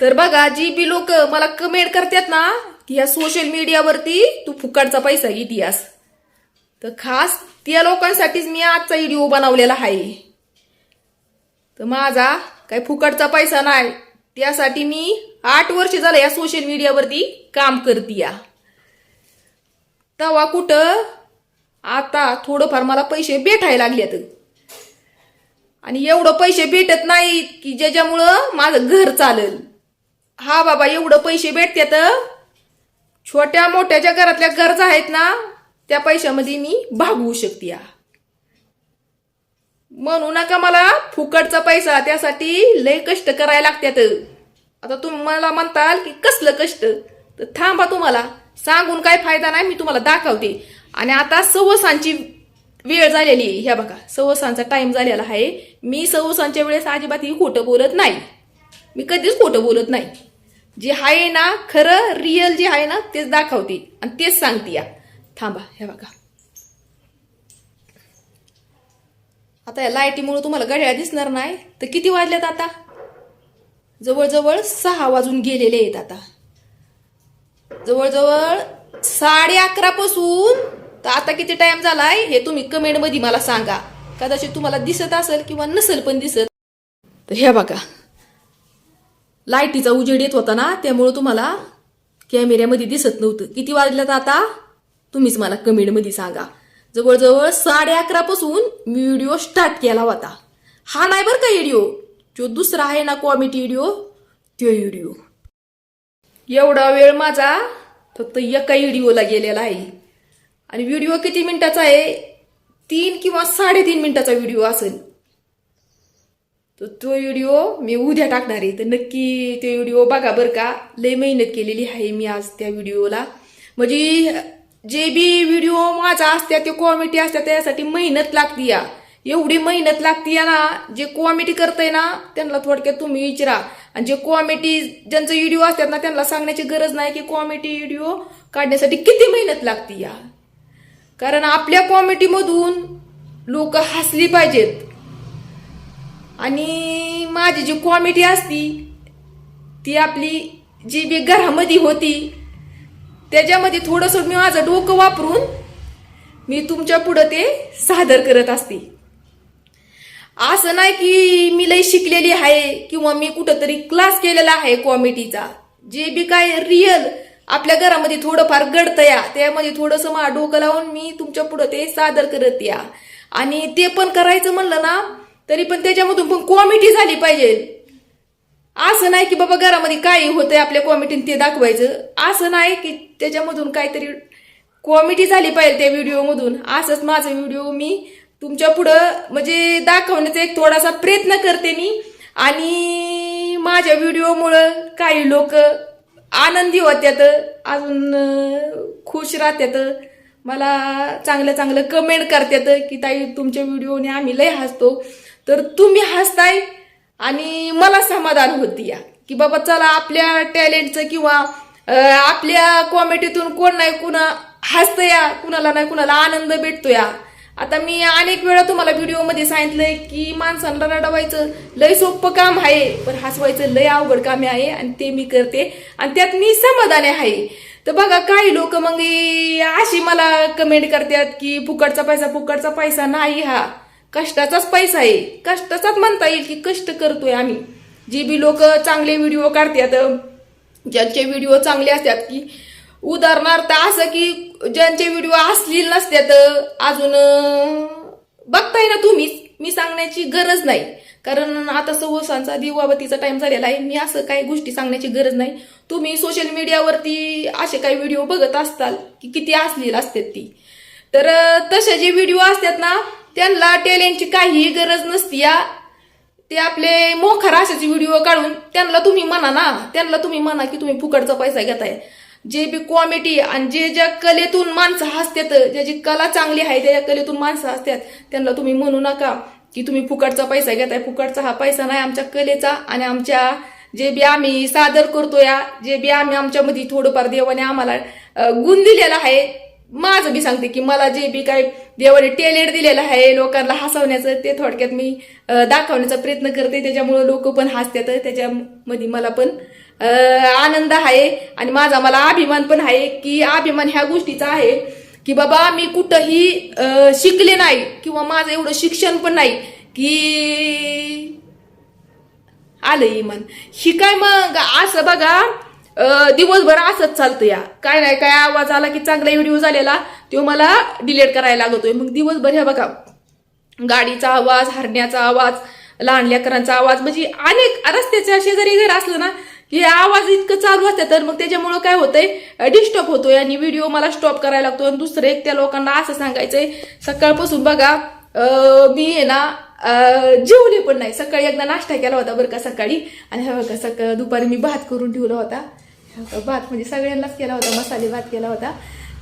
तर बघा G B लोक मला कमेंट करतात ना की ह्या सोशल मीडियावरती तू फुकटचा पैसा इतिहास तर खास त्या लोकांसाठीच मी आजचा व्हिडिओ बनवलेला आहे. तर माझा काही फुकटचा पैसा नाही त्यासाठी मी आठ वर्ष झालं या सोशल मीडियावरती काम करतीया तेव्हा कुठं आता थोडंफार मला पैसे भेटायला लागल्यात आणि एवढं पैसे भेटत नाहीत की ज्याच्यामुळं माझं घर चालेल. हा बाबा एवढं पैसे भेटतात? छोट्या मोठ्या ज्या घरातल्या गरजा आहेत ना त्या पैशामध्ये मी भागवू शकते म्हणू नका मला फुकटचा पैसा त्यासाठी लय कष्ट करायला लागतात. आता तुम्ही मला म्हणताल की कसलं कष्ट? तर थांबा तुम्हाला सांगून काय फायदा नाही मी तुम्हाला दाखवते. आणि आता सवसांची वेळ झालेली आहे. ह्या बघा सवसांचा टाइम झालेला आहे. मी सवसांच्या वेळेस अजिबात ही खोटं बोलत नाही. मी कधीच खोटं बोलत नाही. जे आहे ना खरं रिअल जे आहे ना तेच दाखवते. आणि तेच सांगते या. थांबा हे बघा. आता या लाईटीमुळे तुम्हाला घड्याळ दिसणार नाही. तर किती वाजल्यात आता? जवळजवळ सहा वाजून गेलेले आहेत आता. जवळजवळ साडे अकरा पासून तर आता किती टाइम झालाय हे तुम्ही कमेंटमध्ये मला सांगा. कदाचित तुम्हाला दिसत असेल किंवा नसेल पण दिसत. तर हे बघा. लाईटीचा उजेड येत होता ना त्यामुळं तुम्हाला कॅमेऱ्यामध्ये दिसत नव्हतं. किती वाजल्यात आता? तुम्हीच मला कमेंटमध्ये सांगा. जवळजवळ साडे अकरा पासून मी व्हिडिओ स्टार्ट केला होता. हा नाही बरं का व्हिडिओ जो दुसरा आहे ना कॉमेडी व्हिडिओ तो व्हिडिओ एवढा वेळ माझा फक्त एका व्हिडिओला गेलेला आहे. आणि व्हिडिओ किती मिनिटाचा आहे? तीन किंवा साडेतीन मिनिटाचा व्हिडिओ असेल. तर तो व्हिडिओ मी उद्या टाकणार आहे. तर नक्की ते व्हिडिओ बघा बरं का. लय मेहनत केलेली आहे मी आज त्या व्हिडिओला. म्हणजे जे बी व्हिडिओ माझा असत्या ते कॉमेडी असत्या त्यासाठी मेहनत लागती या. एवढी मेहनत लागती या ना जे कॉमेडी करतंय ना त्यांना थोडक्यात तुम्ही विचारा. आणि जे कॉमेडी ज्यांचं व्हिडिओ असतात ना त्यांना सांगण्याची गरज नाही की कॉमेडी व्हिडिओ काढण्यासाठी किती मेहनत लागती या. कारण आपल्या कॉमेडीमधून लोक हसली पाहिजेत. आणि माझी जी कॉमेडी असती ती आपली जी बी घरामध्ये होती त्याच्यामध्ये थोडंसं मी माझं डोकं वापरून मी तुमच्या पुढं ते सादर करत असते. असं नाही की मी लई शिकलेली आहे किंवा मी कुठंतरी क्लास केलेला आहे कॉमेडीचा जे बी काय रिअल आपल्या घरामध्ये थोडंफार घडतं या त्यामध्ये थोडंसं मा डोकं लावून मी तुमच्या पुढं ते सादर करत या. आणि ते पण करायचं म्हणलं ना तरी पण त्याच्यामधून पण कॉमेडी झाली पाहिजे. असं नाही की बाबा घरामध्ये काय होतंय आपल्या कॉमेडीने ते दाखवायचं. असं नाही की त्याच्यामधून काहीतरी कॉमेडी झाली पाहिजे त्या व्हिडिओमधून असंच माझं व्हिडिओ मी तुमच्या पुढं म्हणजे दाखवण्याचा एक थोडासा प्रयत्न करते मी. आणि माझ्या व्हिडिओमुळं काही लोक आनंदी होत्यात अजून खुश राहत्यात. मला चांगलं चांगलं कमेंट करतात की ताई तुमच्या व्हिडिओने आम्ही लय हसतो. तर तुम्ही हसताय आणि मला समाधान होती या. की बाबा चला आपल्या टॅलेंटचं किंवा आपल्या कॉमेडीतून कोण नाही कुणा हसतं या कुणाला नाही कुणाला आनंद भेटतो या. आता मी अनेक वेळा तुम्हाला व्हिडिओमध्ये सांगितलंय की माणसांना रडवायचं लय सोपं काम आहे पण हसवायचं लय अवघड काम आहे आणि ते मी करते आणि त्यात मी समाधानी आहे. तर बघा काही लोक मग अशी मला कमेंट करतात की फुकटचा पैसा फुकटचा पैसा नाही हा. कष्टाचाच पैसा आहे. कष्टाचाच म्हणता येईल की कष्ट करतोय आम्ही. जे बी लोक चांगले व्हिडिओ काढतात ज्यांचे व्हिडिओ चांगले असतात की उदाहरणार्थ असं की ज्यांचे व्हिडिओ असलेले नसतात अजून बघताय ना तुम्हीच मी सांगण्याची गरज नाही. कारण आता सवसांचा दिवाबतीचा टाइम झालेला आहे मी असं काही गोष्टी सांगण्याची गरज नाही. तुम्ही सोशल मीडियावरती असे काही व्हिडिओ बघत असताल की किती असलेले असतात ती. तर तसे जे व्हिडिओ असतात ना त्यांना टॅलेंटची काहीही गरज नसती या. ते आपले मोखर अशाचे व्हिडिओ काढून त्यांना तुम्ही म्हणा ना त्यांना तुम्ही म्हणा की तुम्ही फुकटचा पैसा घेताय. जे बी कॉमेडी आणि जे ज्या कलेतून माणसं हसतात ज्याची कला चांगली आहे त्या कलेतून माणसं हसतात त्यांना तुम्ही म्हणू नका की तुम्ही फुकटचा पैसा घेताय. फुकटचा हा पैसा नाही आमच्या कलेचा आणि आमच्या जे बी आम्ही सादर करतो या जे बी आम्ही आमच्यामध्ये थोडंफार देवाने आम्हाला गुण दिलेला आहे माझं बी सांगते की मला जे बी काय देवाने टेलेट दिलेलं आहे लोकांना हसवण्याचं ते थोडक्यात मी दाखवण्याचा प्रयत्न करते. त्याच्यामुळं लोक पण हसतात. त्याच्यामध्ये मला पण आनंद आहे आणि माझा मला अभिमान पण आहे की अभिमान ह्या गोष्टीचा आहे की बाबा मी कुठंही शिकले नाही किंवा माझं एवढं शिक्षण पण नाही की आलं इमान. ही काय मग? असं बघा दिवसभर असंच चालतं या. काय नाही काय आवाज आला की चांगला व्हिडिओ झालेला तो मला डिलीट करायला लागतोय. मग दिवसभर ह्या बघा गाडीचा आवाज हरण्याचा आवाज लहान लेकरांचा आवाज म्हणजे अनेक रस्त्याच्या शेजारी घर असलं ना हे आवाज इतकं चालू असतं तर मग त्याच्यामुळं काय होतंय डिस्टर्ब होतोय आणि व्हिडिओ मला स्टॉप करायला लागतो आणि दुसरं एक त्या लोकांना असं सांगायचंय सकाळपासून बघा मी आहे ना जेवले पण नाही. सकाळी एकदा नाश्ता केला होता बरं का सकाळी. आणि हे बघा सकाळ दुपारी मी भात करून ठेवला होता. भात म्हणजे सगळ्यांनाच केला होता मसाले भात केला होता.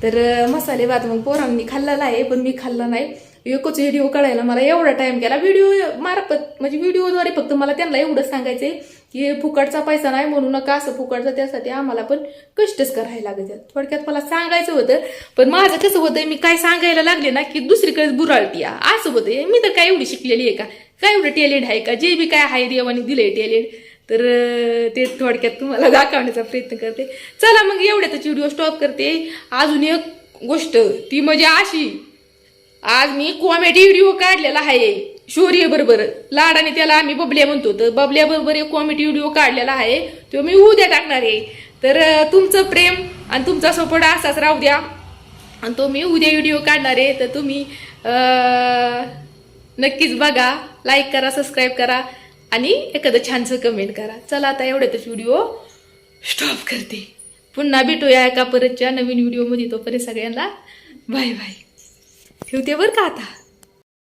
तर मसाले भात मग पोरांनी खाल्लेला आहे पण मी खाल्ला नाही. एकच व्हिडिओ काढायला मला एवढा टाईम केला व्हिडिओ मार्फत म्हणजे व्हिडिओद्वारे फक्त मला त्यांना एवढंच सांगायचंय. की हे फुकटचा पैसा नाही म्हणू नका असं फुकटचा त्यासाठी आम्हाला पण कष्टच करायला लागत थोडक्यात मला सांगायचं होतं पण माझं कसं होतंय मी काय सांगायला लागले ना की दुसरीकडे बुराळती असं होतंय मी तर काय एवढी शिकलेली आहे का? काय एवढं टॅलेंट आहे का? जे बी काय आहे देवाने दिलंय टॅलेंट तर ते थोडक्यात तुम्हाला दाखवण्याचा प्रयत्न करते. चला मग एवढ्यातच व्हिडिओ स्टॉप करते. अजून एक गोष्ट ती म्हणजे अशी. आज मी कॉमेडी व्हिडिओ काढलेला आहे. शौर्य बरोबर. लाडाने त्याला आम्ही बबल्या म्हणतो. तर बबल्या बरोबर एक कॉमेडी व्हिडिओ काढलेला आहे. तो मी उद्या टाकणार आहे. तर तुमचं प्रेम आणि तुमचा सपोर्ट असाच राहू द्या. आणि तो मी उद्या व्हिडिओ काढणार आहे. तर तुम्ही नक्कीच बघा. लाईक करा सबस्क्राईब करा. आणि एखादं छानसं कमेंट करा. चला आता एवढ्यातच व्हिडिओ स्टॉप करते. पुन्हा भेटूया एका परतच्या नवीन व्हिडिओमध्ये तोपर्यंत सगळ्यांना बाय बाय ठेवते बरं का आता?